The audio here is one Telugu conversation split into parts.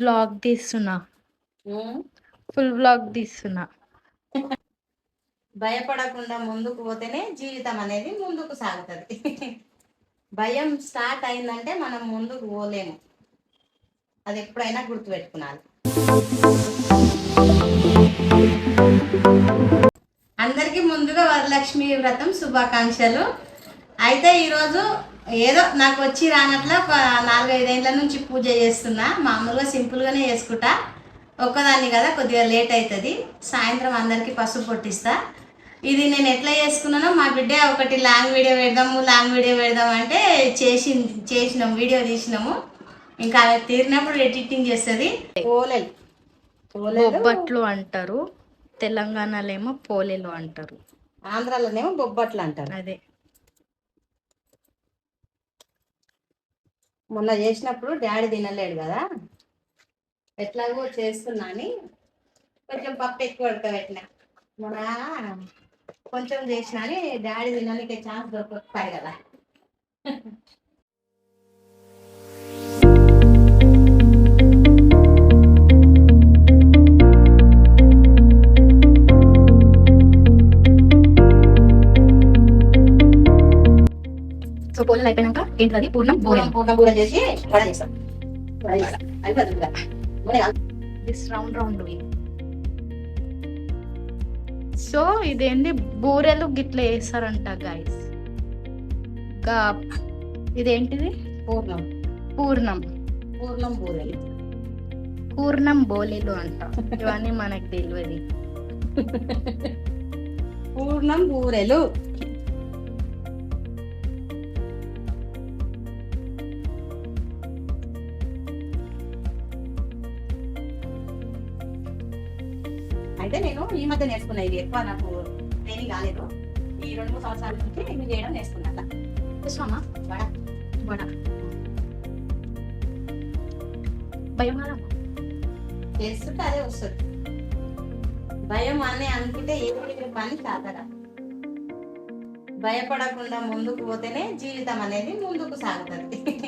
బ్లాగ్ తీస్తున్నా. ఫుల్ బ్లాగ్ తీస్తున్నా. భయపడకుండా ముందుకు పోతేనే జీవితం అనేది ముందుకు సాగుతుంది. భయం స్టార్ట్ అయిందంటే మనం ముందుకు పోలేము. అది ఎప్పుడైనా గుర్తుపెట్టుకున్నాను అందరికీ ముందుగా వరలక్ష్మి వ్రతం శుభాకాంక్షలు. అయితే ఈరోజు ఏదో నాకు వచ్చి రానట్ల నాలుగైదేళ్ళ నుంచి పూజ చేస్తున్నా మామూలుగా సింపుల్గానే చేసుకుంటా. ఒక్కదాన్ని కదా కొద్దిగా లేట్ అవుతుంది సాయంత్రం అందరికీ పసుపు పొట్టిస్తా ఇది నేను ఎట్లా చేసుకున్నానో మా బిడ్డ ఒకటి లాంగ్ వీడియో పెడదాము లాంగ్ వీడియో పెడదాం అంటే చేసి చేసినాం వీడియో తీసినాము. ఇంకా అలా తీరినప్పుడు ఎడిటింగ్ చేస్తుంది. పోలేలు. పోలేలు. బొబ్బట్లు అంటారు. తెలంగాణలో ఏమో పోలేలు అంటారు. ఆంధ్రాలోనేమో బొబ్బట్లు అంటారు. అదే. మొన్న చేసినప్పుడు డాడీ తినలేడు కదా? ఎట్లాగో చేస్తున్నా అని కొంచెం పప్పు ఎక్కువ ఉడకబెట్టిన. మొన్న కొంచెం చేసినా అని డాడీ తినడానికి ఛాన్స్ దొరకకపోయి కదా. సో పోలేలు అయిపోయినాక ఏంటది పూర్ణం పూర్ణం పూర్ణం కూడా చేసి వడ చేస్తాం. దిస్ రౌండ్ రౌండ్ సో ఇదేంది? బూరెలు గిట్ల వేస్తారంట గాయస్ ఇంకా ఇదేంటిది? పూర్ణం. పూర్ణం. పూర్ణం బూరెలు. పూర్ణం బోలేలు అంట. ఇవన్నీ మనకు తెలియదు. పూర్ణం బూరెలు. అయితే నేను ఈ మధ్య నేర్చుకున్నా. ఇది ఎక్కువ నాకు ట్రైనింగ్ కాలేదు ఈ రెండు మూడు సంవత్సరాల నుంచి నేను చేయడం నేర్చుకున్నా అట్లా. చూసామా వడ. వడ. భయం చేస్తుంటే అదే వస్తుంది. భయం అని అనుకుంటే ఏ పని కాదరా భయపడకుండా ముందుకు పోతేనే జీవితం అనేది ముందుకు సాగుతుంది.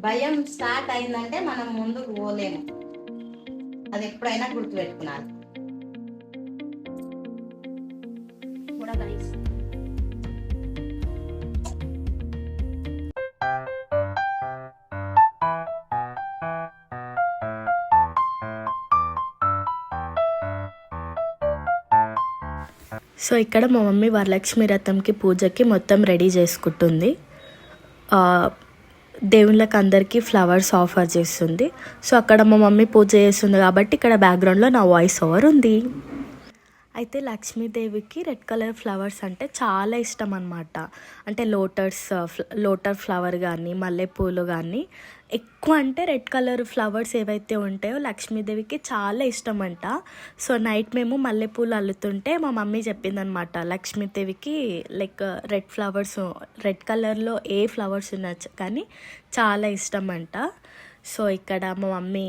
భయం స్టార్ట్ అయిందంటే మనం ముందుకు పోలేము. అది ఎప్పుడైనా గుర్తుపెట్టుకున్నాను సో ఇక్కడ మా మమ్మీ వరలక్ష్మి రథంకి పూజకి మొత్తం రెడీ చేసుకుంటుంది. దేవుళ్ళకి అందరికీ ఫ్లవర్స్ ఆఫర్ చేస్తుంది. సో అక్కడ మా మమ్మీ పూజ చేస్తుంది కాబట్టి ఇక్కడ బ్యాక్గ్రౌండ్లో నా వాయిస్ ఓవర్ ఉంది. అయితే లక్ష్మీదేవికి రెడ్ కలర్ ఫ్లవర్స్ అంటే చాలా ఇష్టం అనమాట అంటే లోటస్ లోటర్ ఫ్లవర్ కానీ మల్లెపూలు కానీ ఎక్కువ అంటే రెడ్ కలర్ ఫ్లవర్స్ ఏవైతే ఉంటాయో లక్ష్మీదేవికి చాలా ఇష్టం అంట సో నైట్ మేము మల్లెపూలు అల్లుతుంటే మా మమ్మీ చెప్పిందనమాట లక్ష్మీదేవికి లైక్ రెడ్ ఫ్లవర్స్ రెడ్ కలర్లో ఏ ఫ్లవర్స్ ఉన్నా కానీ చాలా ఇష్టం అంట సో ఇక్కడ మా మమ్మీ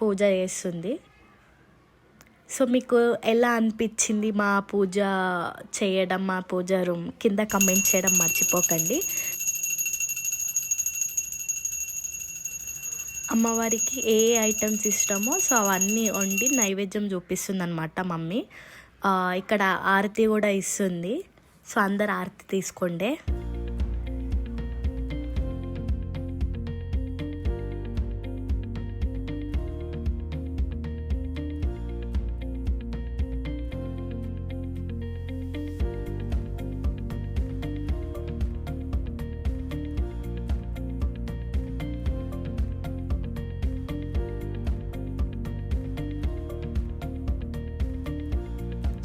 పూజ చేస్తుంది. సో మీకు ఎలా అనిపించింది మా పూజ చేయడం మా పూజ రూమ్? కింద కమెంట్ చేయడం మర్చిపోకండి. అమ్మవారికి ఏ ఐటమ్స్ ఇష్టమో సో అవన్నీ వండి నైవేద్యం చూపిస్తుంది అనమాట మమ్మీ ఇక్కడ ఆరతి కూడా ఇస్తుంది. సో అందరు ఆరతి తీసుకోండి.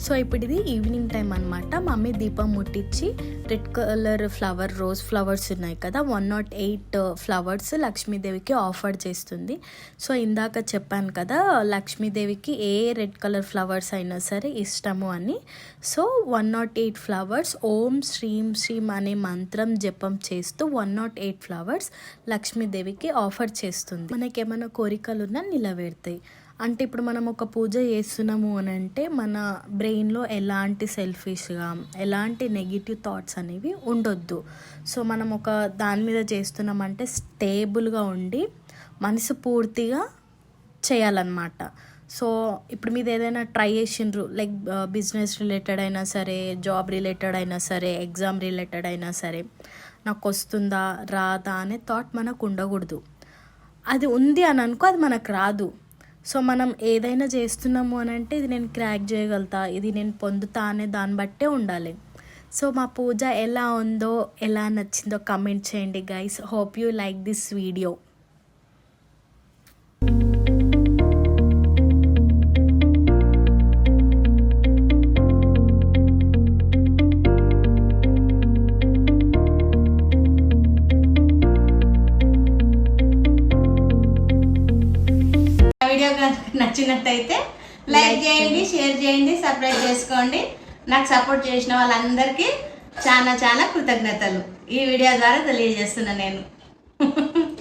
సో ఇప్పుడు ఇది ఈవినింగ్ టైం అనమాట మమ్మీ దీపం ముట్టించి red colour flower rose flowers ఉన్నాయి కదా వన్ నాట్ ఎయిట్ ఫ్లవర్స్ లక్ష్మీదేవికి ఆఫర్ చేస్తుంది. సో ఇందాక చెప్పాను కదా లక్ష్మీదేవికి ఏ రెడ్ కలర్ ఫ్లవర్స్ అయినా సరే ఇష్టము అని. So one nought eight flowers ఓం శ్రీం శ్రీం అనే మంత్రం జపం చేస్తూ వన్ నాట్ ఎయిట్ ఫ్లవర్స్ లక్ష్మీదేవికి ఆఫర్ చేస్తుంది. మనకేమైనా కోరికలు ఉన్నా నిలబెడతాయి అంటే ఇప్పుడు మనం ఒక పూజ చేస్తున్నాము అని అంటే మన బ్రెయిన్లో ఎలాంటి సెల్ఫిష్గా ఎలాంటి నెగిటివ్ థాట్స్ అనేవి ఉండొద్దు. సో మనం ఒక దాని మీద చేస్తున్నామంటే స్టేబుల్గా ఉండి మనసు పూర్తిగా చేయాలన్నమాట. సో ఇప్పుడు మీద ఏదైనా ట్రై చేసిండ్రు లైక్ బిజినెస్ రిలేటెడ్ అయినా సరే జాబ్ రిలేటెడ్ అయినా సరే ఎగ్జామ్ రిలేటెడ్ అయినా సరే నాకు వస్తుందా రాదా అనే థాట్ మనకు ఉండకూడదు. అది ఉంది అని అనుకో అది మనకు రాదు. సో మనం ఏదైనా చేస్తున్నాము అని అంటే ఇది నేను క్రాక్ చేయగలుగుతా ఇది నేను పొందుతా అనే దాన్ని బట్టే ఉండాలి. సో మా పూజ ఎలా ఉందో ఎలా నచ్చిందో కమెంట్ చేయండి guys hope you like this video నచ్చినట్టయితే లైక్ చేయండి. షేర్ చేయండి సబ్స్క్రైబ్ చేసుకోండి. నాకు సపోర్ట్ చేసిన వాళ్ళందరికీ చాలా చాలా కృతజ్ఞతలు. ఈ వీడియో ద్వారా తెలియజేస్తున్నా నేను.